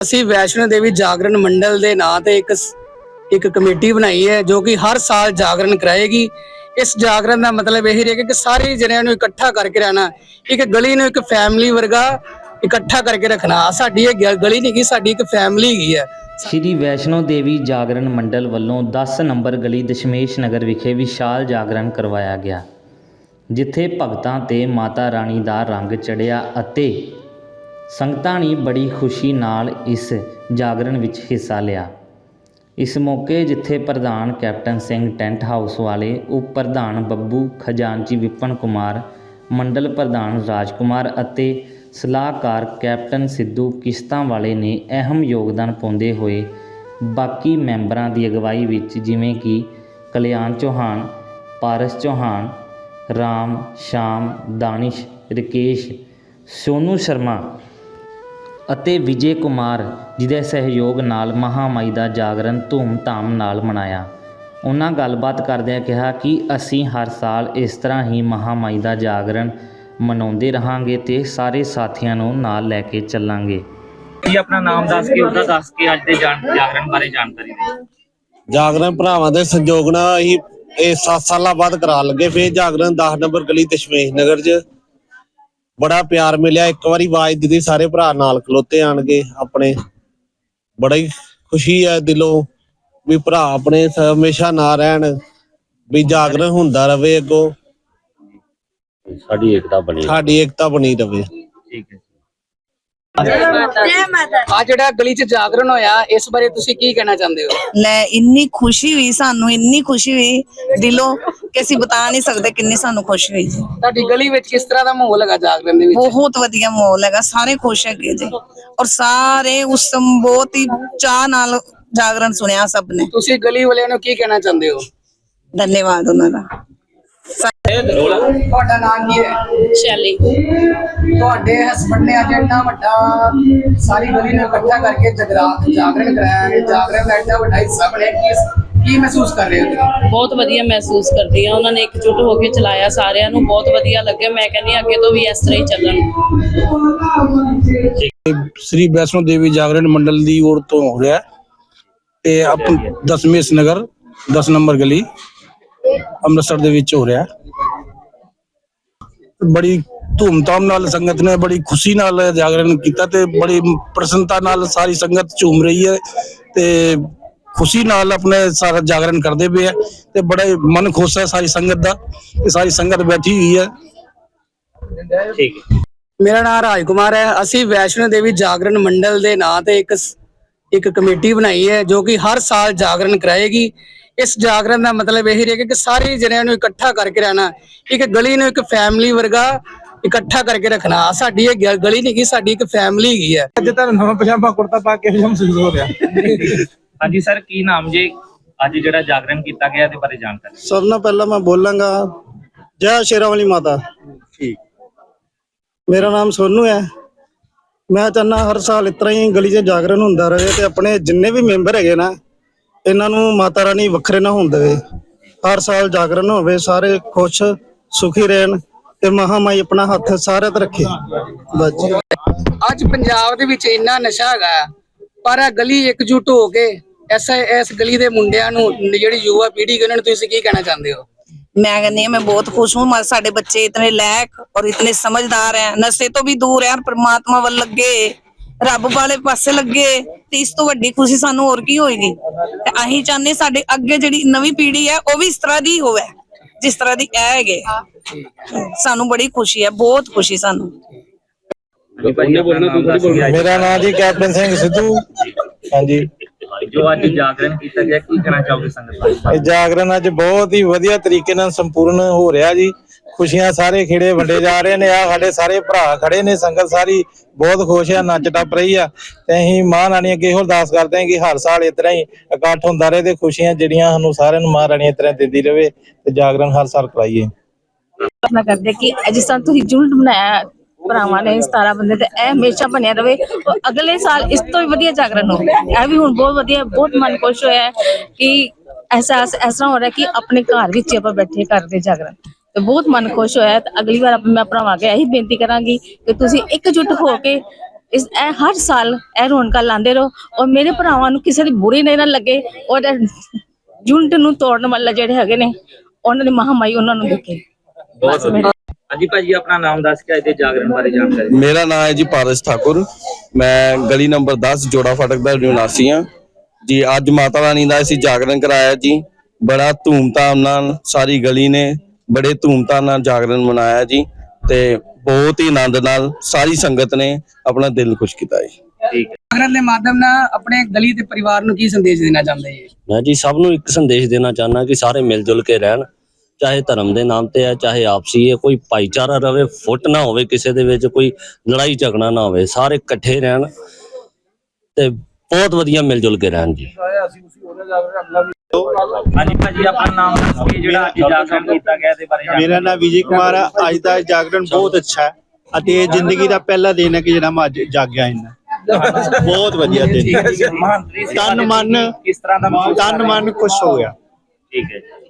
ਅਸੀਂ ਵੈਸ਼ਨੋ ਦੇਵੀ ਜਾਗਰਣ ਮੰਡਲ ਦੇ ਨਾਂ ਤੇ ਇੱਕ ਇੱਕ ਕਮੇਟੀ ਬਣਾਈ ਹੈ ਜੋ ਕਿ ਹਰ ਸਾਲ ਜਾਗਰਣ ਕਰਾਏਗੀ। ਇਸ ਜਾਗਰਣ ਦਾ ਮਤਲਬ ਇਹ ਹੈ ਕਿ ਸਾਰੇ ਜਣਿਆਂ ਨੂੰ ਇਕੱਠਾ ਕਰਕੇ ਰਹਿਣਾ, ਇੱਕ ਗਲੀ ਨੂੰ ਇੱਕ ਫੈਮਿਲੀ ਵਰਗਾ ਇਕੱਠਾ ਕਰਕੇ ਰੱਖਣਾ। ਸਾਡੀ ਇਹ ਗਲੀ ਨਹੀਂ ਗੀ ਸਾਡੀ ਇੱਕ ਫੈਮਿਲੀ ਹੈਗੀ ਹੈ। ਸ਼੍ਰੀ ਵੈਸ਼ਨੋ ਦੇਵੀ ਜਾਗਰਣ ਮੰਡਲ ਵੱਲੋਂ 10 ਨੰਬਰ ਗਲੀ ਦਸ਼ਮੇਸ਼ ਨਗਰ ਵਿਖੇ ਵਿਸ਼ਾਲ ਜਾਗਰਣ ਕਰਵਾਇਆ ਗਿਆ, ਜਿੱਥੇ ਭਗਤਾਂ ਤੇ ਮਾਤਾ ਰਾਣੀ ਦਾ ਰੰਗ ਚੜਿਆ ਅਤੇ ਸੰਗਤਾਂ ਨੇ ਬੜੀ ਖੁਸ਼ੀ ਨਾਲ ਇਸ ਜਾਗਰਣ ਵਿੱਚ ਹਿੱਸਾ ਲਿਆ। ਇਸ ਮੌਕੇ ਜਿੱਥੇ ਪ੍ਰਧਾਨ ਕੈਪਟਨ ਸਿੰਘ ਟੈਂਟ ਹਾਊਸ ਵਾਲੇ ਉਪ ਪ੍ਰਧਾਨ ਬੱਬੂ ਖਜ਼ਾਨਚੀ ਵਿਪਨ ਕੁਮਾਰ, ਮੰਡਲ ਪ੍ਰਧਾਨ ਰਾਜਕੁਮਾਰ ਅਤੇ ਸਲਾਹਕਾਰ ਕੈਪਟਨ ਸਿੱਧੂ ਕਿਸ਼ਤਾਂ ਵਾਲੇ ਨੇ ਅਹਿਮ ਯੋਗਦਾਨ ਪਾਉਂਦੇ ਹੋਏ ਬਾਕੀ ਮੈਂਬਰਾਂ ਦੀ ਅਗਵਾਈ ਵਿੱਚ ਜਿਵੇਂ ਕਿ ਕਲਿਆਣ ਚੌਹਾਨ, ਪਾਰਸ ਚੌਹਾਨ, ਰਾਮ, ਸ਼ਾਮ, ਦਾਨਿਸ਼, ਰਕੇਸ਼, ਸੋਨੂ ਸ਼ਰਮਾ ਅਤੇ ਵਿਜੇ ਕੁਮਾਰ ਜਿਹਦੇ ਸਹਿਯੋਗ ਨਾਲ ਮਹਾਮਾਈ ਦਾ ਜਾਗਰਣ ਧੂਮ-ਧਾਮ ਨਾਲ ਮਨਾਇਆ। ਉਹਨਾਂ ਗੱਲਬਾਤ ਕਰਦਿਆਂ ਕਿਹਾ ਕਿ ਅਸੀਂ ਹਰ ਸਾਲ ਇਸ ਤਰ੍ਹਾਂ ਹੀ ਮਹਾਮਾਈ ਦਾ ਜਾਗਰਣ ਮਨਾਉਂਦੇ ਰਹਾਂਗੇ ਤੇ ਸਾਰੇ ਸਾਥੀਆਂ ਨੂੰ ਨਾਲ ਲੈ ਕੇ ਚੱਲਾਂਗੇ। ਜੀ ਆਪਣਾ ਨਾਮ ਦੱਸ ਕੇ ਉਹਦਾ ਦੱਸ ਕੇ ਅੱਜ ਦੇ ਜਾਣ ਜਾਗਰਣ ਬਾਰੇ ਜਾਣਕਾਰੀ ਦਿਓ। ਜਾਗਰਣ ਭਰਾਵਾਂ ਦੇ ਸੰਯੋਗ ਨਾਲ ਅਸੀਂ ਇਹ 7 ਸਾਲਾਂ ਬਾਅਦ ਕਰਾ ਲੱਗੇ ਫੇਰ ਜਾਗਰਣ 10 ਨੰਬਰ ਗਲੀ ਦਸ਼ਮੇਸ਼ ਨਗਰ 'ਚ ਬੜਾ ਪਿਆਰ ਮਿਲਿਆ। ਇੱਕ ਵਾਰੀ ਆਵਾਜ਼ ਦਿੱਤੀ ਸਾਰੇ ਭਰਾ ਨਾਲ ਖਲੋਤੇ ਆਣਗੇ ਆਪਣੇ। ਬੜਾ ਹੀ ਖੁਸ਼ੀ ਹੈ ਦਿਲੋਂ ਵੀ ਭਰਾ ਆਪਣੇ ਹਮੇਸ਼ਾ ਨਾ ਰਹਿਣ ਵੀ ਜਾਗਰਣ ਹੁੰਦਾ ਰਵੇ ਅੱਗੋਂ। ਸਾਡੀ ਏਕਤਾ ਬਣੀ ਸਾਡੀ ਏਕਤਾ ਬਣੀ ਰਵੇ। ਠੀਕ ਹੈ। ਆ ਜਿਹੜਾ ਗਲੀ 'ਚ ਜਾਗਰਣ ਹੋਇਆ ਇਸ ਬਾਰੇ ਤੁਸੀਂ ਕੀ ਕਹਿਣਾ ਚਾਹੁੰਦੇ ਹੋ? ਲੈ ਇੰਨੀ ਖੁਸ਼ੀ ਹੋਈ ਸਾਨੂੰ ਇੰਨੀ ਖੁਸ਼ੀ ਹੋਈ। ਦਿਲੋਂ ਕਿ ਅਸੀਂ ਬਤਾ ਨਹੀਂ ਸਕਦੇ ਕਿੰਨੀ ਸਾਨੂੰ ਖੁਸ਼ੀ ਹੋਈ ਜੀ। ਤੁਹਾਡੀ ਗਲੀ ਵਿੱਚ ਕਿਸ ਤਰ੍ਹਾਂ ਦਾ ਮਾਹੌਲ ਹੈਗਾ ਜਾਗਰਣ ਦੇ ਵਿੱਚ? ਬਹੁਤ ਵਧੀਆ ਮਾਹੌਲ ਹੈਗਾ ਸਾਰੇ ਖੁਸ਼ ਹੈਗੇ ਜੀ। ਔਰ ਸਾਰੇ ਉਸ ਸਮ- ਬਹੁਤ ਹੀ ਚਾਹ ਨਾਲ ਜਾਗਰਣ ਸੁਣਿਆ ਸਭ ਨੇ। ਤੁਸੀਂ ਗਲੀ ਵਾਲਿਆਂ ਨੂੰ ਕੀ ਕਹਿਣਾ ਚਾਹੁੰਦੇ ਹੋ? ਧੰਨਵਾਦ ਉਹਨਾਂ ਦਾ। ਤੁਹਾਡਾ ਨਾਮ ਕੀ ਹੈ? ਸ਼ੈਲੀ। ਤੁਹਾਡੇ ਹਸਬੰਡ ਨੇ ਅੱਜ ਇੰਨਾ ਵੱਡਾ ਸਾਰੀ ਗਲੀ ਨੂੰ ਇਕੱਠਾ ਕਰਕੇ ਜਗਰਾ ਜਾਗਰਣ ਕਰਾਇਆ ਹੈ। ਜਾਗਰਣ ਦਾ ਇੰਨਾ ਵੱਡਾ ਹਿੱਸਾ ਬਣਿਆ ਕੀ ਕੀ ਮਹਿਸੂਸ ਕਰ ਰਹੇ ਹੋ ਤੁਸੀਂ? ਬਹੁਤ ਵਧੀਆ ਮਹਿਸੂਸ ਕਰਦੀ ਆ ਉਹਨਾਂ ਨੇ ਇਕਜੁੱਟ ਹੋ ਕੇ ਚਲਾਇਆ ਸਾਰਿਆਂ ਨੂੰ। ਬਹੁਤ ਵਧੀਆ ਲੱਗਿਆ। ਮੈਂ ਕਹਿੰਦੀ ਅੱਗੇ ਤੋਂ ਵੀ ਇਸ ਤਰ੍ਹਾਂ ਹੀ ਚੱਲਣ। ਸ੍ਰੀ ਵੈਸ਼ਨੋ ਦੇਵੀ ਜਾਗਰਣ ਮੰਡਲ ਦੀ ओर ਤੋਂ ਹੋ ਰਿਹਾ ਤੇ ਆਪ ਦਸਮੇਸ਼ ਨਗਰ 10 ਨੰਬਰ ਗਲੀ ਅੰਮ੍ਰਿਤਸਰ ਦੇ ਵਿੱਚ ਹੋ ਰਿਹਾ ਬੜੀ ਧੂਮਧਾਮ ਨਾਲ ਸੰਗਤ ਨੇ ਬੜੀ ਖੁਸ਼ੀ ਨਾਲ ਜਾਗਰਣ ਕੀਤਾ ਤੇ ਬੜੀ ਪ੍ਰਸੰਨਤਾ ਨਾਲ ਸਾਰੀ ਸੰਗਤ ਝੂਮ ਰਹੀ ਹੈ ਤੇ ਖੁਸ਼ੀ ਨਾਲ ਆਪਣੇ ਸਾਰਾ ਜਾਗਰਣ ਕਰਦੇ ਪਏ ਹੈ ਤੇ ਬੜਾ ਹੀ ਮਨ ਖੁਸ਼ ਹੈ ਸਾਰੀ ਸੰਗਤ ਦਾ ਤੇ ਸਾਰੀ ਸੰਗਤ ਬੈਠੀ ਹੋਈ ਹੈ। ਠੀਕ ਹੈ। ਮੇਰਾ ਨਾਮ ਰਾਜ ਕੁਮਾਰ ਹੈ। ਅਸੀਂ ਵੈਸ਼ਨੋ ਦੇਵੀ ਜਾਗਰਣ ਮੰਡਲ ਦੇ ਨਾਂ ਤੇ ਇੱਕ ਇੱਕ ਕਮੇਟੀ ਬਣਾਈ ਹੈ ਜੋ ਕਿ ਹਰ ਸਾਲ ਜਾਗਰਣ ਕਰਾਏਗੀ। ਇਸ ਜਾਗਰਣ ਦਾ ਮਤਲਬ ਇਹ ਹੈ ਕਿ ਸਾਰੇ ਜਣਿਆਂ ਨੂੰ ਇਕੱਠਾ ਕਰਕੇ ਰਹਿਣਾ ਇੱਕ ਗਲੀ ਨੂੰ ਇੱਕ ਫੈਮਿਲੀ ਵਰਗਾ ਇਕੱਠਾ ਕਰਕੇ ਰੱਖਣਾ। ਸਾਡੀ ਇਹ ਗਲੀ ਨਹੀਂ ਗੀ ਸਾਡੀ ਇੱਕ ਫੈਮਿਲੀ ਹੈਗੀ ਹੈ। ਅੱਜ ਤਾਂ ਨਵਾਂ ਪਜਾਮਾ ਕੁੜਤਾ ਪਾ ਕੇ ਮਹਿਸੂਸ ਹੋ ਰਿਹਾ। ਹਾਂਜੀ ਸਰ ਕੀ ਨਾਮ ਜੀ? ਅੱਜ ਜਿਹੜਾ ਜਾਗਰਣ ਕੀਤਾ ਗਿਆ ਇਹਦੇ ਬਾਰੇ ਜਾਣਕਾਰੀ ਸਭ ਤੋਂ ਪਹਿਲਾਂ ਮੈਂ ਬੋਲਾਂਗਾ। ਜੈ ਸ਼ੇਰਾਂ ਵਾਲੀ ਮਾਤਾ। ਠੀਕ। ਮੇਰਾ ਨਾਮ ਸੋਨੂ ਹੈ। ਮੈਂ ਚਾਹੁੰਦਾ ਹਰ ਸਾਲ ਇਸ ਤਰ੍ਹਾਂ ਹੀ ਗਲੀ 'ਚ ਜਾਗਰਣ ਹੁੰਦਾ ਰਹੇ ਤੇ ਆਪਣੇ ਜਿੰਨੇ ਵੀ ਮੈਂਬਰ ਹੈਗੇ ਨਾ ਇਹਨਾਂ ਨੂੰ ਮਾਤਾ ਰਾਣੀ ਵੱਖਰੇ ਨਾ ਹੋਣ ਦੇਵੇ ਹਰ ਸਾਲ ਜਾਗਰਣ ਹੋਵੇ ਸਾਰੇ ਖੁਸ਼ ਸੁਖੀ ਰਹਿਣ ਤੇ ਮਹਾਮਾਈ ਆਪਣਾ ਹੱਥ ਸਾਰਿਆਂ ਤੇ ਰੱਖੇ ਬਸ ਜੀ ਅੱਜ ਪੰਜਾਬ ਦੇ ਵਿੱਚ ਇੰਨਾ ਨਸ਼ਾ ਹੈਗਾ ਹੈ, ਪਰ ਇਹ ਗਲੀ ਇਕਜੁੱਟ ਹੋ ਕੇ ਐਸਾ ਇਸ ਗਲੀ ਦੇ ਮੁੰਡਿਆਂ ਨੂੰ ਜਿਹੜੀ ਯੁਵਾ ਪੀੜ੍ਹੀ ਹੈ, ਉਹਨਾਂ ਨੂੰ ਤੁਸੀਂ ਕੀ ਕਹਿਣਾ ਚਾਹੁੰਦੇ ਹੋ मैं कहनी मैं बहुत खुश हूँ हमारे साढ़े बच्चे इतने लायक और इतने समझदार हैं नशे तो भी दूर है परमात्मा ਵੱਲ ਲੱਗੇ ਰੱਬ ਵਾਲੇ ਪਾਸੇ ਲੱਗੇ ਤੇ ਇਸ ਤੋਂ ਵੱਡੀ ਖੁਸ਼ੀ ਸਾਨੂੰ ਹੋਰ ਕੀ ਹੋਏਗੀ? ਤੇ ਅਸੀਂ ਚਾਹੁੰਦੇ ਸਾਡੇ ਅੱਗੇ ਜਿਹੜੀ ਨਵੀਂ ਪੀੜ੍ਹੀ ਹੈ ਉਹ ਵੀ ਇਸ ਤਰ੍ਹਾਂ ਦੀ ਹੋਵੇ ਜਿਸ ਤਰ੍ਹਾਂ ਦੀ ਇਹ ਹੈਗੇ। ਸਾਨੂੰ ਬੜੀ ਖੁਸ਼ੀ ਹੈ ਬਹੁਤ ਖੁਸ਼ੀ ਸਾਨੂੰ। ਮੇਰਾ ਨਾਮ ਜੀ ਕੈਪਟਨ ਸਿੰਘ ਸਿੱਧੂ। ਹਾਂਜੀ। ਜੋ ਅੱਜ ਜਾਗਰਣ ਕੀਤਾ ਗਿਆ ਕੀ ਕਹਿਣਾ ਚਾਹੋਗੇ ਸੰਗਤ? ਇਹ ਜਾਗਰਣ ਅੱਜ ਬਹੁਤ ਹੀ ਵਧੀਆ ਤਰੀਕੇ ਨਾਲ ਸੰਪੂਰਨ ਹੋ ਰਿਹਾ ਜੀ। ਖੁਸ਼ੀਆਂ ਸਾਰੇ ਖੇੜੇ ਵੰਡੇ ਜਾ ਰਹੇ ਨੇ। ਆ ਸਾਡੇ ਸਾਰੇ ਭਰਾ ਖੜੇ ਨੇ, ਸੰਗਤ ਸਾਰੀ ਬਹੁਤ ਖੁਸ਼ ਆ, ਨੱਚ ਟੱਪ ਰਹੀ ਆ। ਤੇ ਅਸੀਂ ਮਾਂ ਅੱਗੇ ਇਹੋ ਅਰਦਾਸ ਕਰਦੇ ਹਾਂ ਕਿ ਹਰ ਸਾਲ ਇਸ ਤਰ੍ਹਾਂ ਹੀ ਇਕੱਠ ਹੁੰਦਾ ਰਹੇ ਤੇ ਖੁਸ਼ੀਆਂ ਜਿਹੜੀਆਂ ਸਾਨੂੰ ਸਾਰਿਆਂ ਨੂੰ ਮਾਂ ਇਸ ਤਰ੍ਹਾਂ ਦਿੰਦੀ ਰਹੇ ਤੇ ਜਾਗਰਣ ਹਰ ਸਾਲ ਕਰਾਈਏ। ਪ੍ਰਾਰਥਨਾ ਕਰਦੇ ਕਿ ਜਿਸ ਤਰ੍ਹਾਂ ਤੁਸੀਂ ਜੁਲਟ ਬਣਾਇਆ ਭਰਾਵਾਂ ਨੇ 17 ਬੰਦੇ ਤੇ ਇਹ ਹਮੇਸ਼ਾ ਬਣਿਆ ਰਵੇ ਅਗਲੇ ਸਾਲ ਇਸ ਤੋਂ ਵੀ ਵਧੀਆ ਜਾਗਰਣ ਹੋਵੇ ਇਹ ਵੀ ਹੁਣ ਬਹੁਤ ਵਧੀਆ, ਬਹੁਤ ਮਨ ਖੁਸ਼ ਹੋਇਆ ਕਿ ਅਹਿਸਾਸ ਇਸ ਤਰ੍ਹਾਂ ਹੋ ਰਿਹਾ ਕਿ ਆਪਣੇ ਘਰ ਵਿੱਚ ਆਪਾਂ ਬੈਠੇ ਕਰਦੇ ਜਾਗਰਣ। ਤੇ ਬਹੁਤ ਮਨ ਖੁਸ਼ ਹੋਇਆ ਤੇ ਅਗਲੀ ਵਾਰ ਆਪਾਂ- ਮੈਂ ਭਰਾਵਾਂ ਅੱਗੇ ਇਹੀ ਬੇਨਤੀ ਕਰਾਂਗੀ ਕਿ ਤੁਸੀਂ ਇਕਜੁੱਟ ਹੋ ਕੇ ਇਸ ਇਹ ਹਰ ਸਾਲ ਇਹ ਰੌਣਕਾਂ ਲਾਉਂਦੇ ਰਹੋ ਔਰ ਮੇਰੇ ਭਰਾਵਾਂ ਨੂੰ ਕਿਸੇ ਦੀ ਬੁਰੀ ਨਹੀਂ ਨਾ ਲੱਗੇ ਔਰ ਜੁੰਟ ਨੂੰ ਤੋੜਨ ਵਾਲਾ ਜਿਹੜੇ ਹੈਗੇ ਨੇ ਉਹਨਾਂ ਦੀ ਮਹਾਮਾਈ ਉਹਨਾਂ ਨੂੰ ਦੇਖੇ ਬਹੁਤ ਵਧੀਆ। ਹਾਂਜੀ ਭਾਜੀ ਆਪਣਾ ਨਾਮ ਦੱਸ ਕੇ ਅੱਜ ਦੇ ਜਾਗਰਣ ਬਾਰੇ ਜਾਣਕਾਰੀ ਦਿਓ। ਮੇਰਾ ਨਾਮ ਹੈ ਜੀ ਪਾਰਸ ਠਾਕੁਰ। ਮੈਂ ਗਲੀ ਨੰਬਰ 10 ਜੋੜਾ ਫਾਟਕ ਦਾ ਨਿਵਾਸੀ ਹਾਂ। ਜੀ ਅੱਜ ਮਾਤਾ ਰਾਣੀ ਦਾ ਅਸੀਂ ਜਾਗਰਣ ਕਰਾਇਆ ਜੀ। ਬੜਾ ਧੂਮਧਾਮ ਨਾਲ ਸਾਰੀ ਗਲੀ ਨੇ ਬੜੇ ਧੂਮਧਾਮ ਨਾਲ ਜਾਗਰਣ ਮਨਾਇਆ ਜੀ ਤੇ ਬਹੁਤ ਹੀ ਆਨੰਦ ਨਾਲ ਸਾਰੀ ਸੰਗਤ ਨੇ ਆਪਣਾ ਦਿਲ ਖੁਸ਼ ਕੀਤਾ ਜੀ। ਠੀਕ ਹੈ। ਜਾਗਰਣ ਦੇ ਮਾਧਿਅਮ ਨਾਲ ਆਪਣੇ ਗਲੀ ਦੇ ਪਰਿਵਾਰ ਨੂੰ ਕੀ ਸੰਦੇਸ਼ ਦੇਣਾ ਚਾਹੁੰਦੇ ਜੀ? ਮੈਂ ਜੀ ਸਭ ਨੂੰ ਇੱਕ ਸੰਦੇਸ਼ ਦੇਣਾ ਚਾਹੁੰਦਾ ਕਿ ਸਾਰੇ ਮਿਲ ਜੁਲ ਕੇ ਰਹਿਣ ਚਾਹੇ ਧਰਮ ਦੇ ਨਾਮ ਤੇ ਹੈ ਚਾਹੇ ਆਪਸੀ ਹੈ ਕੋਈ ਭਾਈਚਾਰਾ ਰਵੇ ਫੁੱਟ ਨਾ ਹੋਵੇ ਕਿਸੇ ਦੇ ਵਿੱਚ ਕੋਈ ਲੜਾਈ ਝਗੜਾ ਨਾ ਹੋਵੇ ਸਾਰੇ ਇਕੱਠੇ ਰਹਿਣ ਤੇ ਬਹੁਤ ਵਧੀਆ ਮਿਲ ਜੁਲ ਕੇ ਰਹਿਣ ਜੀ। ਹਾਂਜੀ ਭਾਜੀ ਆਪਣਾ ਨਾਮ ਦੱਸ ਕੇ ਜਿਹੜਾ ਅੱਜ ਜਾਗਰਣ ਕੀਤਾ ਗਿਆ ਇਹਦੇ ਬਾਰੇ ਮੇਰਾ ਨਾਮ ਵਿਜੇ ਕੁਮਾਰ ਹੈ ਅੱਜ ਦਾ ਜਾਗਰਣ ਬਹੁਤ ਅੱਛਾ ਹੈ ਅਤੇ ਇਹ ਜ਼ਿੰਦਗੀ ਦਾ ਪਹਿਲਾ ਦਿਨ ਹੈ ਕਿ ਜਿਹੜਾ ਮੈਂ ਅੱਜ ਜਾਗਿਆ ਇੰਨਾ ਬਹੁਤ ਵਧੀਆ ਦਿਨ। ਮਹਾਂਤਰੀ ਤਨ ਮਨ ਕਿਸ ਤਰ੍ਹਾਂ ਦਾ ਤਨ? ਮਨ ਖੁਸ਼ ਹੋ ਗਿਆ। ਠੀਕ ਹੈ ਜੀ।